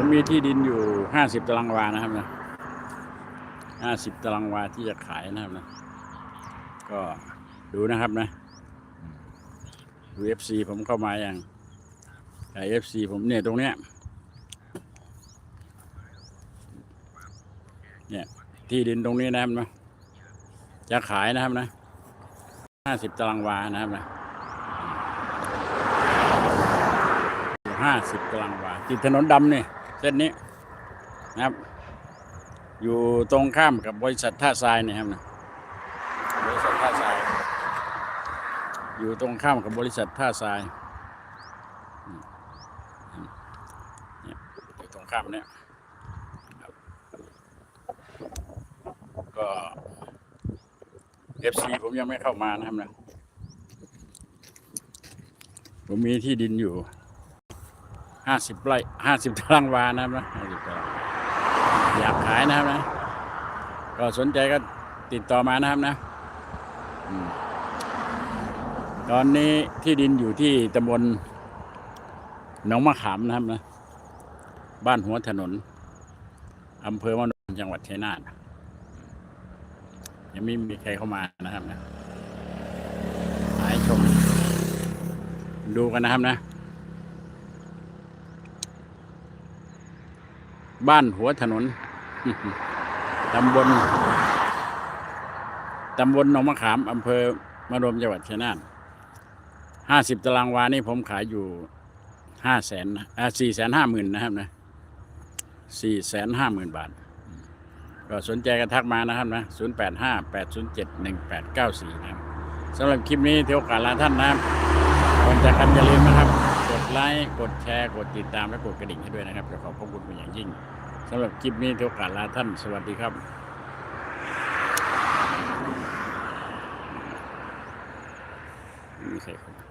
ผมมีที่ดินอยู่ห้าสิบตารางวานะครับนะห้าสิบตารางวาที่จะขายนะครับนะ ก็ดูนะครับนะดูเอฟซีผมเข้ามาอย่างไอเอฟซีผมเนี่ยตรงเนี้ยเนี่ยที่ดินตรงนี้นะครับนะจะขายนะครับนะห้าสิบตารางวานะครับนะห้าสิบตารางวาติดถนนดำเนี่ย เส้นนี้นะครับ อยู่ตรงข้ามกับบริษัทท่าทรายนี่ยครับนะบริษัทท่าทราย อยู่ตรงข้ามกับบริษัทท่าทรายอยู่ตรงข้ามเนี่ยก็เอฟซีผมยังไม่เข้ามานะครับนะผมมีที่ดินอยู่ ห้าสิบไร่ห้าสิบตารางวานะครับนะ50ตารางอยากขายนะครับนะ ก็สนใจก็ติดต่อมานะครับนะตอนนี้ที่ดินอยู่ที่ตำบลหนองมะขามนะครับนะ บ้านหัวถนนอำเภอมะนงจังหวัดชัยนาทยังไม่มีใครเข้ามานะครับนะหายชม ดูกันนะครับนะ บ้านหัวถนน ตำบล ตำบลหนองมะขาม อำเภอมะรมจังหวัดชัยนาทห้าสิบตารางวานี่ผมขายอยู่ห้าแสนอ่าสี่แสนห้าหมื่นนะครับนะสี่แสนห้าหมื่นบาท ก็สนใจกันทักมานะครับนะ0 8 5 8 0 7 1 8 9 4นะครับสำหรับคลิปนี้เที่ยวกาลาท่านนะครับก่อนจากกันอย่าลืมนะครับ ไลค์ กดแชร์ กดติดตาม และกดกระดิ่งให้ด้วยนะครับจะขอบพระคุณเป็นอย่างยิ่งสำหรับคลิปนี้ทุกาสลาท่าน สวัสดีครับนี่ใส่เข้ามา